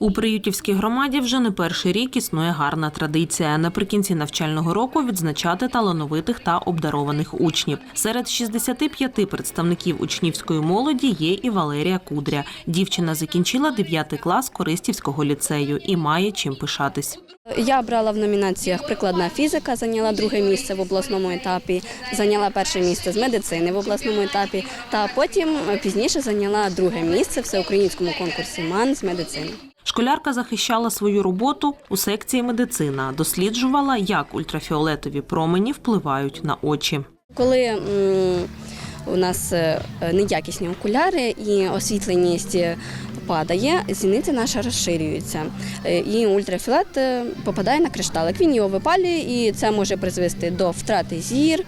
У Приютівській громаді вже не перший рік існує гарна традиція. Наприкінці навчального року відзначати талановитих та обдарованих учнів. Серед 65 представників учнівської молоді є і Валерія Кудря. Дівчина закінчила 9 клас Користівського ліцею і має чим пишатись. Я брала в номінаціях прикладна фізика, зайняла друге місце в обласному етапі, зайняла перше місце з медицини в обласному етапі, та потім пізніше зайняла друге місце в всеукраїнському конкурсі МАН з медицини. Школярка захищала свою роботу у секції медицина, досліджувала, як ультрафіолетові промені впливають на очі. Коли у нас е, неякісні окуляри і освітленість е, падає, зіниця наша розширюється. Е, І ультрафіолет попадає на кришталик. Він його випалює, і це може призвести до втрати зір,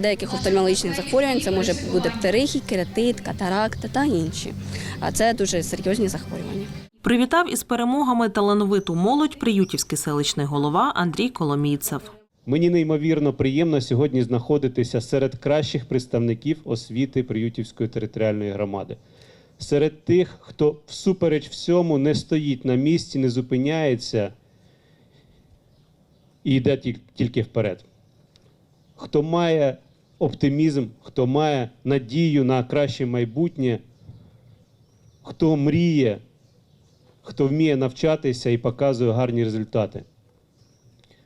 деяких офтальмологічних захворювань. Це може бути птерихій, кератит, катаракта та інші. А це дуже серйозні захворювання. Привітав із перемогами талановиту молодь приютівський селищний голова Андрій Коломійцев. Мені неймовірно приємно сьогодні знаходитися серед кращих представників освіти Приютівської територіальної громади. Серед тих, хто всупереч всьому не стоїть на місці, не зупиняється і йде тільки вперед. Хто має оптимізм, хто має надію на краще майбутнє, хто мріє, хто вміє навчатися і показує гарні результати.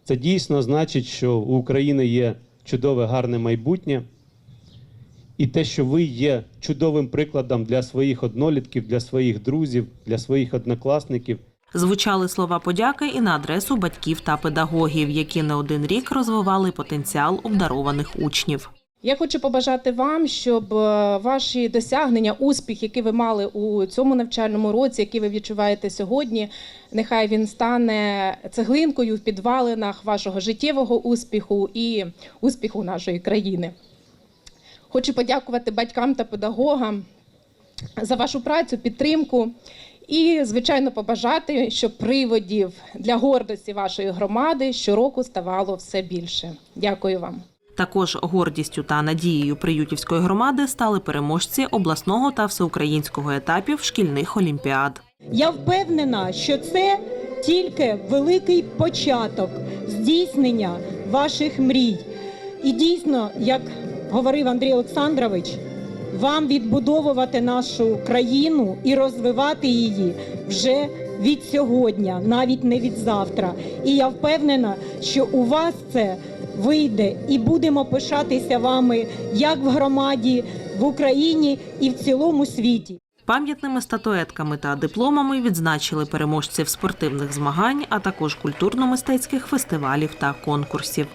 Це дійсно значить, що у України є чудове гарне майбутнє, і те, що ви є чудовим прикладом для своїх однолітків, для своїх друзів, для своїх однокласників. Звучали слова подяки і на адресу батьків та педагогів, які не один рік розвивали потенціал обдарованих учнів. Я хочу побажати вам, щоб е, ваші досягнення, успіх, які ви мали у цьому навчальному році, який ви відчуваєте сьогодні, нехай він стане цеглинкою в підвалинах вашого життєвого успіху і успіху нашої країни. Хочу подякувати батькам та педагогам за вашу працю, підтримку і, звичайно, побажати, щоб приводів для гордості вашої громади щороку ставало все більше. Дякую вам. Також гордістю та надією Приютівської громади стали переможці обласного та всеукраїнського етапів шкільних олімпіад. Я впевнена, що це тільки великий початок здійснення ваших мрій. І дійсно, як говорив Андрій Олександрович, вам відбудовувати нашу країну і розвивати її вже від сьогодні, навіть не від завтра. І я впевнена, що у вас це вийде, і будемо пишатися вами як в громаді, в Україні і в цілому світі. Пам'ятними статуетками та дипломами відзначили переможців спортивних змагань, а також культурно-мистецьких фестивалів та конкурсів.